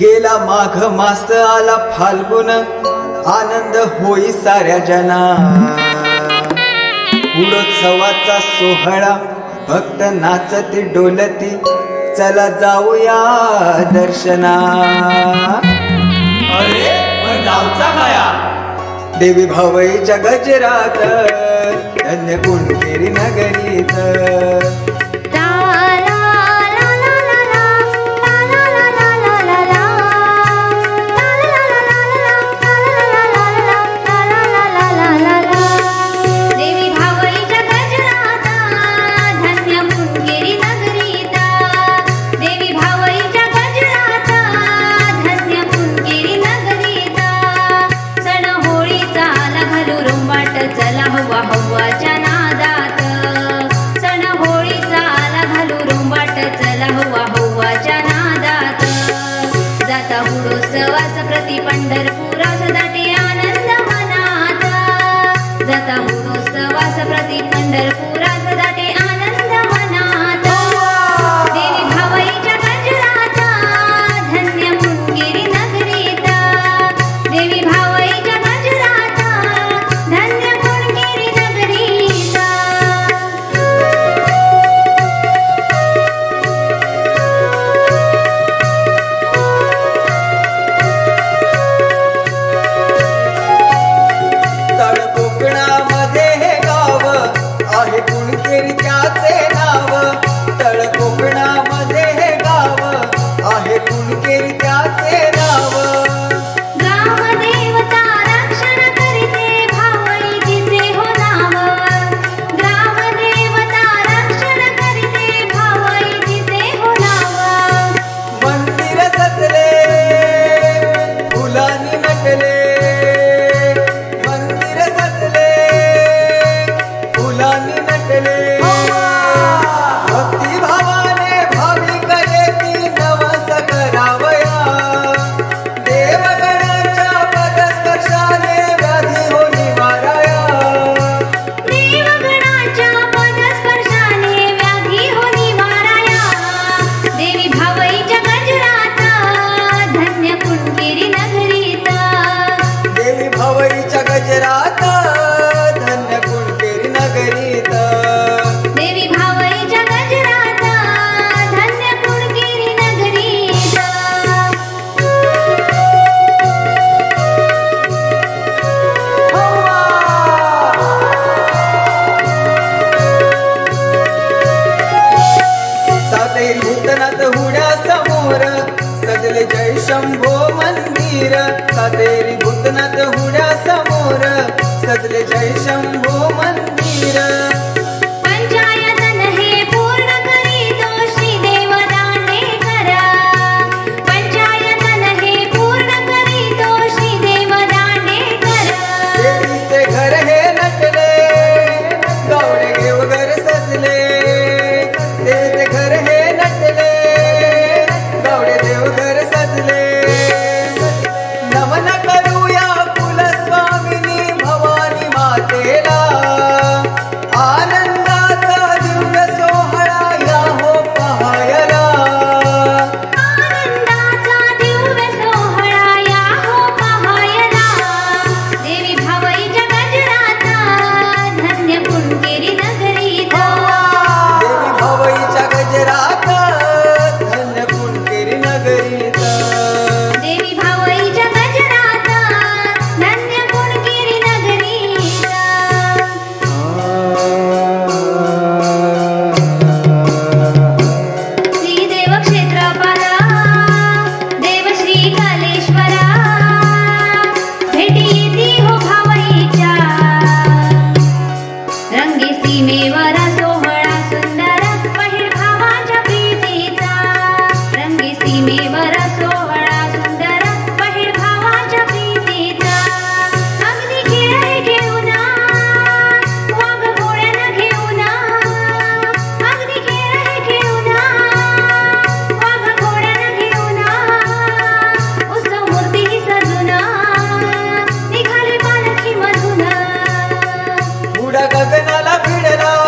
गेला माघ मास आला फाल्गुन. आनंद होई साऱ्या जना. उडोत्सवाचा सोहळा भक्त नाचती डोलती. चला जाऊया दर्शना. अरे पण गावचा काया देवी भावई जगजरात धन्य कोणतेरी नगरीत. लोकनाथ हुड्या समोर सजले जय शंभो मंदिर. because না ভিড় না